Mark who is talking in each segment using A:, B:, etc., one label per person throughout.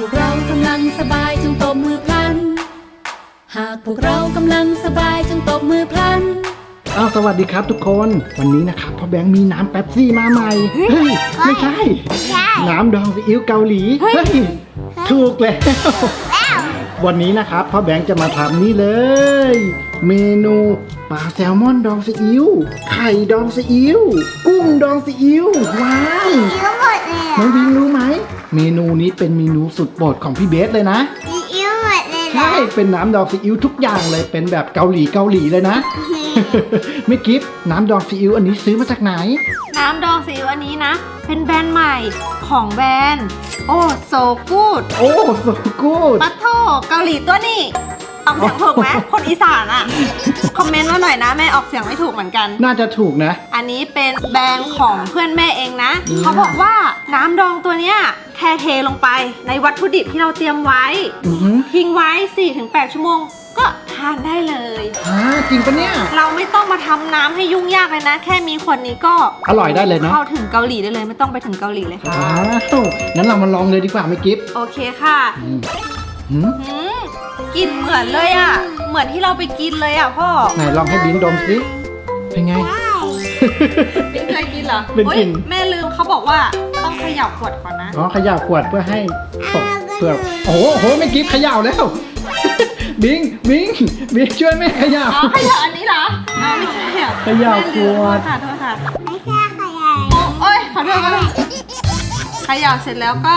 A: พวกเรากำลังสบายจงตบมือพลัน หากพวกเรากำลังสบายจงตบมือพลัน
B: อ้าวสวัสดีครับทุกคนวันนี้นะครับพ่อแบงค์มีน้ำแป๊บซี่มาใหม่เฮ้ยไม่ใช่
C: ใช่
B: น้ำดองซีอิ๊วเกาหลีเฮ้ยถูกแล้ววันนี้นะครับพ่อแบงค์จะมาทำนี่เลย เมนูปลาแซลมอนดองซีอิ๊วไข่ดองซีอิ๊วกุ้งดองซีอิ๊วว้าว
C: อิ้วหมดเลยเหร
B: น้
C: อ
B: องพิงรู้ไหม เมนูนี้เป็นเมนูสุดโปรดของพี่เบสเลยนะ
C: มีอิ้วหมดเลยเหรอ
B: ใช่ เป็นน้ำดองซีอิ๊วทุกอย่างเลย เป็นแบบเกาหลีเกาหลีเลยนะ ไม่กิฟน้ำดองซีอิ๊วอันนี้ซื้อมาจากไหน
D: น้ำดองซีอิ๊วอันนี้นะ เป็นแบรนด์ใหม่ของแบรนด์โอ้โซกูด
B: โอ้สุดกูด
D: ปัทโทเกาหลีตัวนี้ออกเสียงถูกไหมคนอีสานอะคอมเมนต์มาหน่อยนะแม่ออกเสียงไม่ถูกเหมือนกัน
B: น่าจะถูกนะ
D: อันนี้เป็นแบรนด์ของเพื่อนแม่เองนะ เขาบอกว่าน้ำดองตัวเนี้ย แค่เทลงไปในวัตถุดิบที่เราเตรียมไว้
B: อือหือ
D: ทิ้งไว้ 4-8 ชั่วโมง ก็ทานได้เลย
B: ฮะจริงปะเนี่ย
D: เราไม่ต้องมาทำน้ำให้ยุ่งยากเลยนะ แค่มีขวดนี้ก็
B: อร่อยได้เลยเนาะ
D: เข้าถึงเกาหลีได้เลย ไม่ต้องไปถึงเกาหลีเลยค่ะ
B: อ้าวงั้นเรามาลองเลยดีกว่าไม่กิฟ
D: โอเคค่ะ
B: อืมหืม
D: หืมกลิ่นเหมือนเลยอะ เหมือนที่เราไปกินเลยอะพ่อ
B: ไหนลองให้บิงดมสิเป็นไง
D: เป็นเคยกินเหรอ
B: เป็นกลิ่น
D: โอ๊ยแม่ลืมเขาบอกว่า ต้องเขย่าขวดก่อนนะ
B: อ๋อเขย่าขวดเพื่อให้ตกเปลือกโอ้โหโอ้โหไม่กิฟเขย่าแล้ว บิงบิงบิงช่วยแม่เขย่า
D: อ๋อเขย่าอันนี้เหรออ๋อไม่ใช่อะ
B: เขย่า
D: แม่ลืม
B: ขวด
D: โทษค่ะโทษค่ะ
C: ไม่ใช่ขยาย
D: โอ้ยขอโทษขอโทษเขย่าเสร็จแล้วก็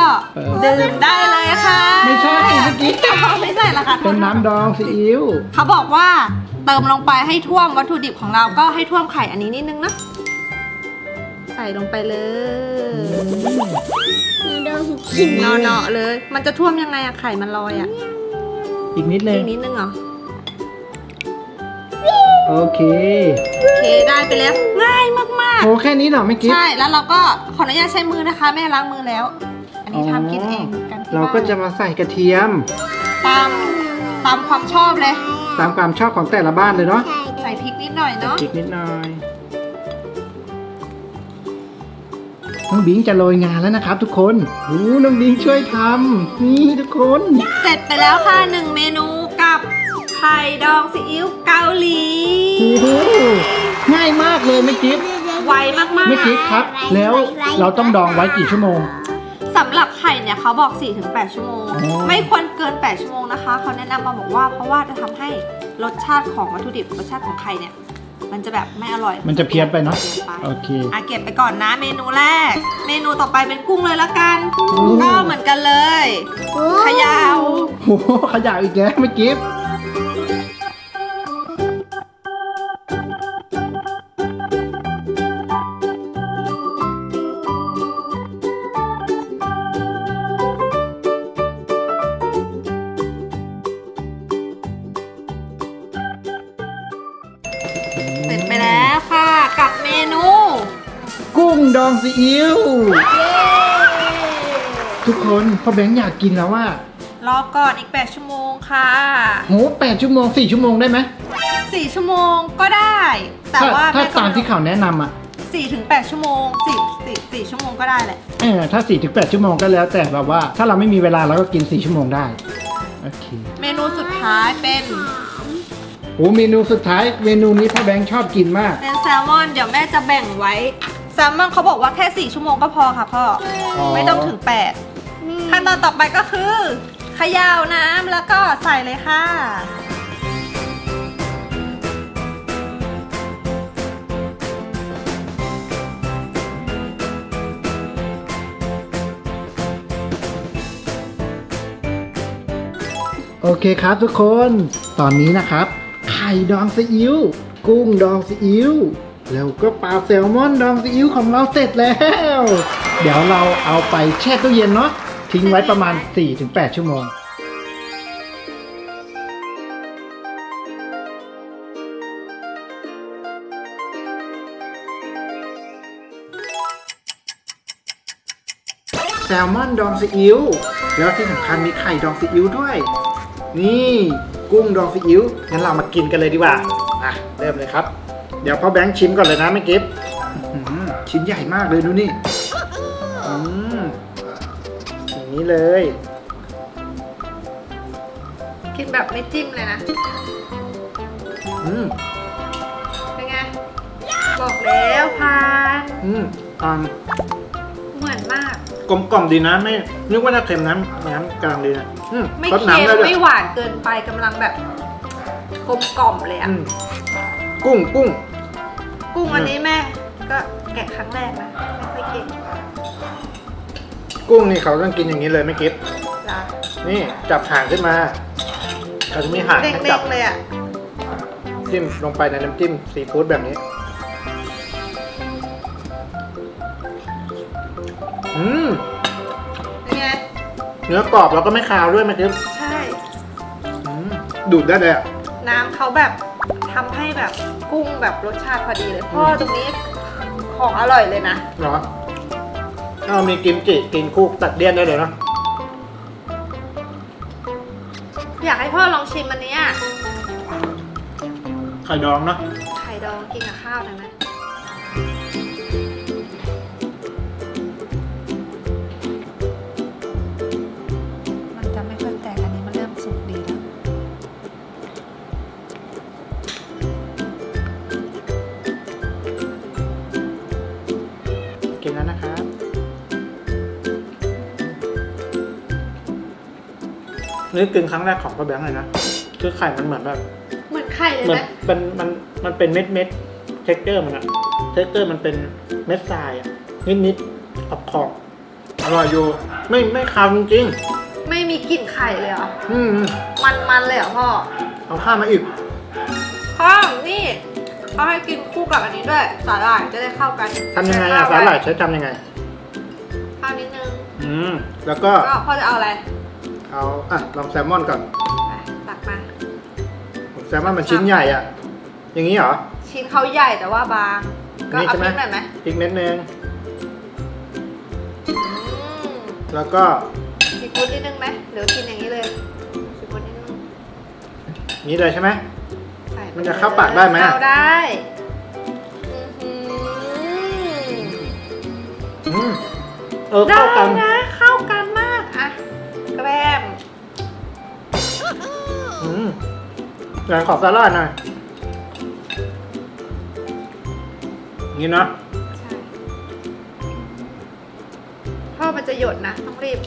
D: ดื่มได้เลยค่ะ
B: ไม่ใช่เมื่อกี้
D: ไม่ใช่ละค่ะโทษ
B: เป็นน้ำดองซีอิ๊ว
D: เขาบอกว่าเติมลงไปให้ท่วมวัตถุดิบของเราก็ให้ท่วมไข่อันนี้นิดนึงนะใส่ลงไปเลย
C: หนูโดนกิน
D: เนาะๆเลย มันจะท่วมยังไงอะไข่มันลอยอะ
B: อีกนิดนึ
D: อี
B: ง
D: กนิดนึงเหรอ
B: โอเค
D: โอเคได้ไปแล้ว ง่ายมาก
B: โอ้แค่นี้เหรอไม่
D: ๆ
B: กิฟ
D: ใช่ แล้วเราก็ขออนุญาตใช้มือนะคะ แม่ล้างมือแล้ว อันนี้ทำกินเองกันที่
B: เราก็จะ
D: บ้น
B: มาใส่กระเทียม
D: ตามตามความชอบเลย
B: ตามความชอบของแต่ละบ้านเลยเนาะ
D: ใส่พริกนิดหน่อยเนาะ
B: อีกนิดหน่อย น้องบิงจะโรยงานแล้วนะครับ ทุกคนโอ้น้องบิงช่วยทำนี่ทุกคน
D: เสร็จไปแล้วค่ะหนึ่งเมนูกับไข่ดองซีอิ๊วเกาหลี
B: โอ้โหง่ายมากเลยไม่กิฟ
D: ไวมากๆ
B: ไม่กิฟครับ แล้วเราต้องดองไว้กี่ชั่วโมง
D: สำหรับไข่เนี่ยเขาบอก 4-8 ชั่วโมง
B: อ๋อ
D: ไม่ควรเกิน 8 ชั่วโมงนะคะ เขาแนะนำมาบอกว่าเพราะว่าจะทำให้รสชาติของวัตถุดิบรสชาติของไข่เนี่ย มันจะแบบไม่อร่อย
B: มันจะเพี้ยนไปเนาะ
D: เพี้ยนไป
B: โอเค
D: อะเก็บไปก่อนนะเมนูแรก เมนูต่อไปเป็นกุ้งเลยละกัน
B: โอ้
D: ก็เหมือนกันเลยเขยาว
B: โอ้โหขยะอีกแล้วไม่กิฟ ดองซีอิ๊วทุกคนพ่อแบงค์อยากกินแล้วว่า
D: รอก่อนอีก 8 ชั่วโมงค่ะ
B: โหแปดชั่วโมงสี่ชั่วโมงได้ไหม
D: 4ชั่วโมงก็ได้ แต่
B: ถ้า
D: ว่า
B: ถ้า
D: แก็
B: ตามที่เขาแนะนำอะ
D: 4ถึง8ชั่วโมง4 4 4ชั่วโมงก็ได้แหละ
B: เออถ้า4ี่ถึงแชั่วโมงก็แล้วแต่แบบว่า ถ้าเราไม่มีเวลาเราก็กิน4ชั่วโมงได้โอเค
D: เมนูสุดท้ายเป็น
B: โอ้เมนูสุดท้ายเมนูนี้พ่อแบงค์ชอบกินมาก
D: เป็นแซลมอนเดี๋ยวแม่จะแบ่งไว้ แซลมอนเขาบอกว่าแค่ 4 ชั่วโมงก็พอค่ะพ่ออ
B: อ
D: ไม่ต้องถึง 8 ขั้นตอนต่อไปก็คือเขย่าน้ำแล้วก็ใส่เลยค่ะ
B: โอเคครับทุกคน ตอนนี้นะครับ ไข่ดองซีอิ๊ว กุ้งดองซีอิ๊ว แล้วก็ปลาแซลมอนดองซีอิ๊วของเราเสร็จแล้ว เดี๋ยวเราเอาไปแช่ตู้เย็นเนาะทิ้งไว้ประมาณ 4-8 ชั่วโมงแซลมอนดองซีอิ๊วแล้วที่สำคัญมีไข่ดองซีอิ๊วด้วย นี่กุ้งดองซีอิ๊วงั้นเรามากินกันเลยดีกว่าอะเริ่มเลยครับ เดี๋ยวพ่อแบงค์ชิมก่อนเลยนะแม่กิฟอื้อหือชิ้นใหญ่มากเลยดูนี่อืมอย่างนี้เลย
D: กินแบบไม่จิ้มเลยนะ
B: อืม
D: เป็นไง บอกแล้วพาน
B: อืมอ่าน
D: เหมือนมาก
B: กลมกล่อมดีนะไม่ นึกว่าจะเค็มน้ำน้ำกลางดีนะอืม
D: ไม่
B: รส
D: เค็ม
B: น้ำได้ด้วย
D: ไม่หวานเกินไปกำลังแบบกลมกล่อมเลยอะ
B: อืมกุ้งกุ้ง
D: กุ้งอันนี้แม่ก็แกะครั้งแรกนะไม่ค่อยเก่ง
B: กุ้งนี่เขาต้องกินอย่างนี้เลยไม่คิด
D: จ้ะ
B: นี่จับหางขึ้นมาเขาจะมีหาง
D: เด้
B: ให้จับ
D: งๆเลยอะ
B: จิ้มลงไปในน้ำจิ้มซีฟู้ดแบบนี้อืม
D: เป็นไง
B: เนื้อกรอบแล้วก็ไม่คาวด้วยไม่คิด
D: ใช่
B: อืมดูดได้เลยอะ
D: น้ำเขาแบบทำให้แบบ กุ้งแบบรสชาติพอดีเลยพ่อตรงนี้ของอร่อยเลยนะ
B: เหรอเอามีกิมจิกินคู่ตัดเลี่ยนได้เลยเนาะ
D: อยากให้พ่อลองชิมอันเนี้ย
B: ไข่ดองเนาะ
D: ไข่ดองกินกับข้าวได้ไหม นี่กิน
B: ครั้งแรกของป้าแบงค์เลยนะคือไข่มันเหมือนแบบ
D: เหมือนไข่เลย
B: เหมือน
D: ไหม
B: มันมันมันเป็นเม็ดเม็ดเท็กเจอร์มันอะเท็กเจอร์มันเป็นเม็ดทรายอะนิดนิดขอบขอบอร่อยอยู่ไม่ไม่คาวจริง
D: ไม่มีกลิ่นไข่เลยเหรอ
B: ๆอืม
D: มันมันๆเลยเหรอพ่อ
B: เอาข้าวมาอีก
D: พ่อ นี่เขาให้กินคู่กับอันนี้ด้วย สาหร่ายจะได้เข้ากัน
B: ทำยังไงอะ
D: ใช้
B: สา
D: ข้ว
B: หร่ายใช้ทำยังไง
D: ข้าวนิดนึง
B: อืม แล้วก็
D: ก็พ่อจะเอาอะไร
B: เอาอะลองแซลมอนก่อน
D: ไปตักมา
B: แซลมอนมันชิ้นใหญ่อะ อย่างนี้เหรอ
D: ชิ้นเขาใหญ่แต่ว่าบาง ก็
B: นี่
D: เอา
B: ใช่ไหม
D: พริกหน่อยไหม
B: อีกเม็ดนึง
D: อืม
B: แล้วก็
D: ซีฟู้ดนิดนึงไหมหรือกินอย่างนี้เลยซีฟู้ดนิดนึง
B: นี้เลยใช่ไหม
D: ใส่ไป
B: มันจะเข้าปากได้ไหม
D: เข้าได้อื้อหือ
B: อืมเออ
D: ได้
B: เข้ากัน
D: นะ เดี๋
B: ยวขอสาหร่ายหน่อยนี่เนาะ
D: ใช่พ่อมันจะหยดนะต้องรีบ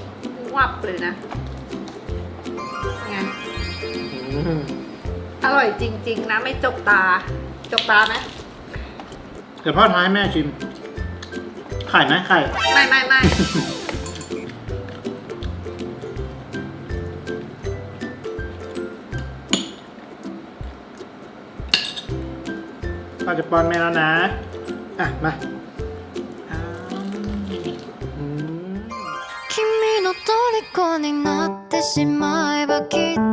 D: วับเลยนะไง
B: อืม
D: อร่อยจริง ๆ นะ ไม่จกตา จกตาไหม
B: เดี๋ยวพ่อท้ายแม่ชิม ไข่ไหมไข่
D: ไม่ไม่ไม่
B: พ่อจะป้อนแม่แล้วนะ อ่ะ มาอ้าวอืม
E: 君の虜になってしまえばきっと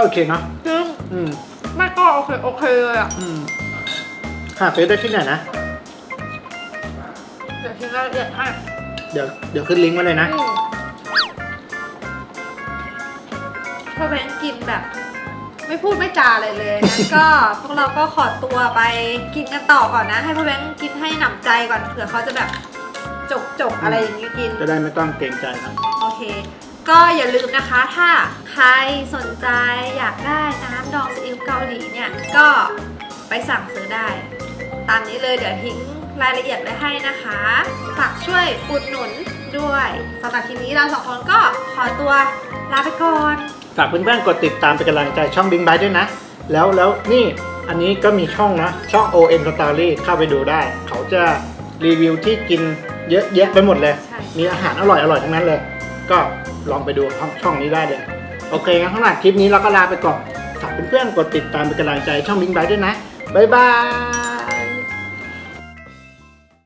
B: โอเคเนาะ
D: ซึ่ง
B: อืม
D: ไม่ก็โอเคโอเคเลยอะ
B: อืมหาซื้อได้ที่ไหนนะ
D: เดี๋ยวทิ้งรายละเอียดให้
B: เดี๋ยวเดี๋ยวขึ้นลิงก์ไว้เลยนะ
D: อืมพ่อแบงค์กินแบบ ไม่พูดไม่จาอะไรเลยนะก็ พวกเราก็ขอตัวไปกินกันต่อก่อนนะ ให้พ่อแบงค์กินให้หนำใจก่อนเผื่อเขาจะแบบจกจกๆอะไรอย่างนี้กิน
B: จะได้ไม่ต้องเกรงใจนะ
D: โอเค ก็อย่าลืมนะคะถ้าใครสนใจอยากได้น้ำดองซีอิ๊วเกาหลีเนี่ย ก็ไปสั่งซื้อได้ ตามนี้เลยเดี๋ยวทิ้งรายละเอียดไว้ให้นะคะฝากช่วยอุดหนุนด้วยสำหรับทีนี้เราสองคนก็ขอตัวลาไปก่อน
B: ฝากเพื่อนๆกดติดตามเป็นกำลังใจช่องบิงบายด้วยนะ แล้วแล้วนี่อันนี้ก็มีช่องนะ ช่อง ON Story เข้าไปดูได้ เขาจะรีวิวที่กินเยอะแยะไปหมดเลย
D: ใช่
B: มีอาหารอร่อยอร่อยทั้งนั้นเลย ก็ลองไปดูช่องช่องนี้ได้เลย โอเคงั้นสำหรับคลิปนี้เราก็ลาไปก่อนฝากเพื่อนๆกดติดตามเป็นกำลังใจช่องบิงบายด้วยนะ บ๊ายบาย